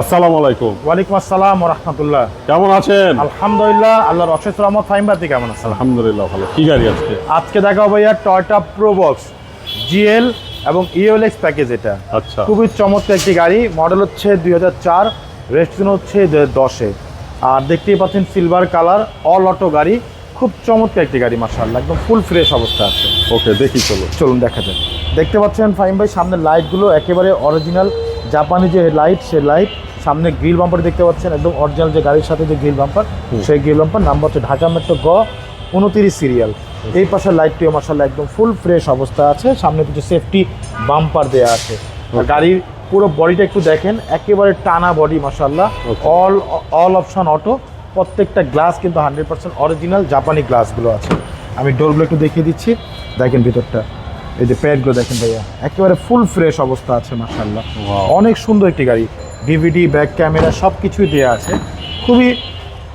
আসসালামু আলাইকুম। ওয়ালাইকুম আসসালাম রহমতুল্লাহ। কেমন আছেন? আলহামদুলিল্লাহ আল্লাহর অশেষ রহমত। ফাইমবাতি কেমন আছেন? আলহামদুলিল্লাহ ভালো। কি গাড়ি আজকে? আজকে দেখাবো ভাইয়া টয়টা প্রোবক্স জিএল এবং ইওএলএক্স প্যাকেজ এটা। আচ্ছা। খুবই চমৎকার একটি গাড়ি। মডেল হচ্ছে দুই হাজার চার রেজিস্ট্রেশন হচ্ছে দশে। আর দেখতেই পাচ্ছেন সিলভার কালার অল অটো গাড়ি। খুব চমৎকার একটি গাড়ি মার্শাল্লাহ একদম ফুল ফ্রেশ অবস্থা আছে। ওকে দেখি চলো। চলুন দেখা যাক। দেখতে পাচ্ছেন ফাইম ভাই সামনের লাইটগুলো একেবারে অরিজিনাল জাপানি যে লাইট সে লাইট সামনে গ্রিল বাম্পার দেখতে পাচ্ছেন একদম অরিজিনাল যে গাড়ির সাথে যে গ্রিল বাম্পার সেই গ্রিল বাম্পার নাম্বার হচ্ছে ঢাকা মেট্রো গ উনতিরিশ সিরিয়াল এই পাশের লাইটটিও মাসাল্লাহ একদম ফুল ফ্রেশ অবস্থা আছে সামনে কিছু সেফটি বাম্পার দেওয়া আছে। গাড়ির পুরো বডিটা একটু দেখেন একেবারে টানা বডি মাসাল্লাহ Okay. All all option auto প্রত্যেকটা গ্লাস কিন্তু হান্ড্রেড পার্সেন্ট অরিজিনাল জাপানি গ্লাসগুলো আছে। আমি ডোরগুলো একটু দেখিয়ে দিচ্ছি দেখেন ভিতরটা। এই যে প্যাডগুলো দেখেন ভাইয়া একেবারে ফুল ফ্রেশ অবস্থা আছে মার্শাল্লাহ অনেক সুন্দর একটি গাড়ি ডিভিডি ব্যাক ক্যামেরা সব কিছুই দেওয়া আছে। খুবই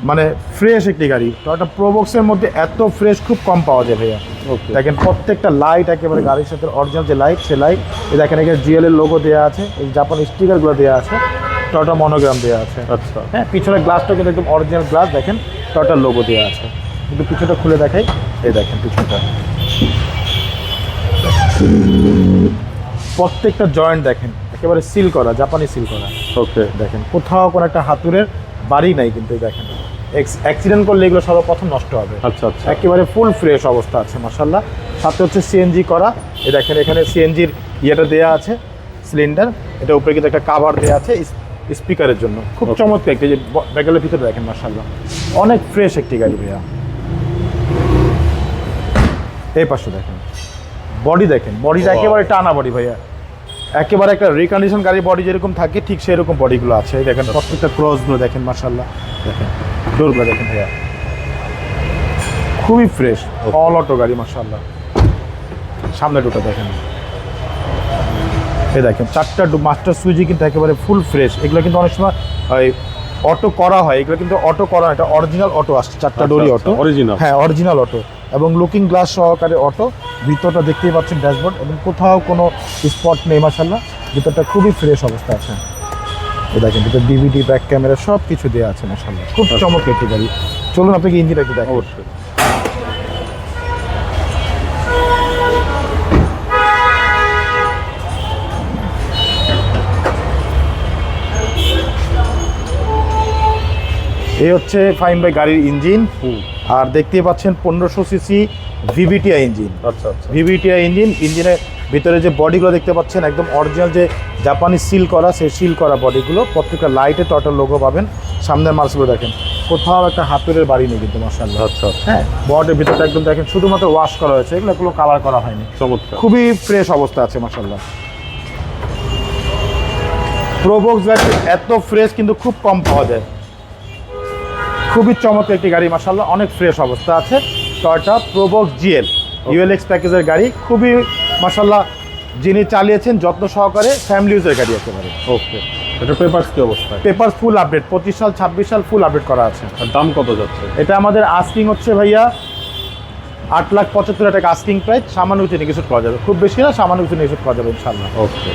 মানে ফ্রেশ একটি গাড়ি। তো একটা প্রোবক্সের মধ্যে এত ফ্রেশ খুব কম পাওয়া যায় ভাইয়া। ওকে দেখেন প্রত্যেকটা লাইট একেবারে গাড়ির সাথে অরিজিনাল যে লাইট সে লাইট এই দেখেন এখানে জিএল এর লোগো দেওয়া আছে এই জাপান স্টিকারগুলো দেওয়া আছে টটা মনোগ্রাম দেওয়া আছে। আচ্ছা। হ্যাঁ পিছনের গ্লাসটা কিন্তু একদম অরিজিনাল গ্লাস দেখেন টটার লোগো দেওয়া আছে। কিন্তু পিছনটা খুলে দেখাই এই দেখেন পিছনটা। প্রত্যেকটা জয়েন্ট দেখেন একেবারে সিল করা জাপানি সিল করা। ওকে দেখেন কোথাও কোনো একটা হাতুড়ের বাড়ি নাই কিন্তু দেখেন। অ্যাক্সিডেন্ট করলে এগুলো সর্বপ্রথম নষ্ট হবে। আচ্ছা আচ্ছা। একেবারে ফুল ফ্রেশ অবস্থা আছে মাসাল্লাহ সাথে হচ্ছে সিএনজি করা। এ দেখেন এখানে সিএনজির ইয়েটা দেওয়া আছে সিলিন্ডার এটা উপরে কিন্তু একটা কাভার দেওয়া আছে স্পিকারের জন্য। খুব চমৎকার একটি যে ব্যাগেলের ভিতরে দেখেন মাসাল্লাহ অনেক ফ্রেশ একটি গাড়ি ভাইয়া। এই পাশে দেখেন। বডি দেখেন বডিটা একেবারে টানা বডি ভাইয়া। একেবারে একটা রিকন্ডিশন গাড়ি বডি যেরকম থাকে ঠিক সেরকম বডিগুলো আছে। দেখেন প্রত্যেকটা ক্রসগুলো দেখেন মার্শাল্লাহ দেখেন ডোরগুলো দেখেন ভাইয়া। খুবই ফ্রেশ অল অটো গাড়ি মাসাল্লাহ সামনে দুটো দেখেন। এই দেখেন চারটা মাস্টার সুইচই কিন্তু একেবারে ফুল ফ্রেশ এগুলো কিন্তু অনেক সময় ওই অটো করা হয়। এগুলো কিন্তু অটো করা হয়, এটা অরিজিনাল অটো আসছে চারটা আচ্ছা, ডোরি আচ্ছা, অটো অরিজিনাল হ্যাঁ অরিজিনাল অটো এবং লুকিং গ্লাস সহকারে অটো ভিতরটা দেখতেই পাচ্ছেন ড্যাশবোর্ড এবং কোথাও কোনো স্পট নেই মাসাল্লাহ ভিতরটা খুবই ফ্রেশ অবস্থা আছে। দেখেন ভিতর ডিভিডি ব্যাক ক্যামেরা সব কিছু দেওয়া আছে মাসাল্লাহ খুব চমৎকার একটি গাড়ি। চলুন আপনাকে ইঞ্জিনটা একটু দেখো অবশ্যই। এই হচ্ছে ফাইন বাই গাড়ির ইঞ্জিন আর দেখতেই পাচ্ছেন পনেরোশো সিসি ভিভিটিআই ইঞ্জিন। আচ্ছা আচ্ছা। ভিভিটিআই ইঞ্জিন ইঞ্জিনের ভিতরে যে বডিগুলো দেখতে পাচ্ছেন একদম অরিজিনাল যে জাপানি সিল করা সেই সিল করা বডিগুলো প্রত্যেকটা লাইটে টটাল লোগো পাবেন। সামনের মার্সগুলো দেখেন কোথাও একটা হাতুরের বাড়ি নেই কিন্তু মার্শাল্লাহ আচ্ছা আচ্ছা। হ্যাঁ বডির ভিতরটা একদম দেখেন শুধুমাত্র ওয়াশ করা হয়েছে এগুলো কোনো কালার করা হয়নি। চমৎকার। খুবই ফ্রেশ অবস্থা আছে মার্শাল্লাহ প্রোবক্স গাড়ি এত ফ্রেশ কিন্তু খুব কম পাওয়া যায়। খুবই চমৎকার একটি গাড়ি মার্শাল্লাহ অনেক ফ্রেশ অবস্থা আছে। টয়টা প্রোবক্স জিএল ইউএলএক্স প্যাকেজের গাড়ি খুবই মার্শাল্লাহ যিনি চালিয়েছেন যত্ন সহকারে ফ্যামিলি ইউজের গাড়ি একেবারে। ওকে এটা পেপারস কি অবস্থায় পেপার ফুল আপডেট পঁচিশ সাল ছাব্বিশ সাল ফুল আপডেট করা আছে। আর দাম কত যাচ্ছে? এটা আমাদের আস্কিং হচ্ছে ভাইয়া আট লাখ পঁচাত্তর টাকা আস্কিং প্রাইস সামান্য কিছু নেগেশন করা যাবে। খুব বেশি না সামান্য কিছু নেগেশন করা যাবে ইনশাল্লাহ ওকে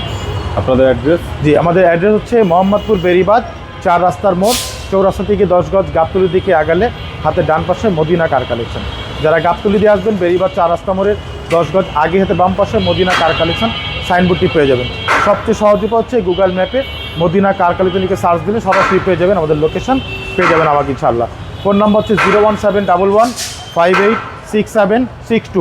আপনাদের অ্যাড্রেস জি আমাদের অ্যাড্রেস হচ্ছে মোহাম্মদপুর বেরিবাদ চার রাস্তার মোড় চৌরাস্তা থেকে দশ গজ গাবতলির দিকে আগালে হাতে ডান পাশে মদিনা কার কালেকশন। যারা গাবতলি দিয়ে আসবেন বেরিবাদ চার রাস্তা মোড়ের দশ গজ আগে হাতে বাম পাশে মদিনা কার কালেকশন সাইনবোর্ডটি পেয়ে যাবেন। সবচেয়ে সহজ উপায় হচ্ছে গুগল ম্যাপে মদিনা কার লিখে সার্চ দিলে সরাসরি পেয়ে যাবেন, আমাদের লোকেশন পেয়ে যাবেন আমাকে ইনশাল্লাহ ফোন নম্বর হচ্ছে zero one seven double one five eight six seven six two.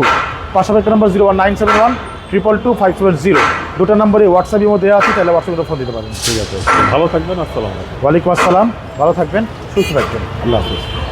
পাশাপাশি number zero one nine seven one triple two five seven zero. দুটো নম্বরে হোয়াটসঅ্যাপের মধ্যে দেওয়া আছে তাহলে হোয়াটসঅ্যাপে ফোন দিতে পারেন ঠিক আছে। ভালো থাকবেন আসসালাম আলাইকুম। ওয়ালাইকুম আসসালাম ভালো থাকবেন সুস্থ থাকবেন। আল্লাহ হাফিজ।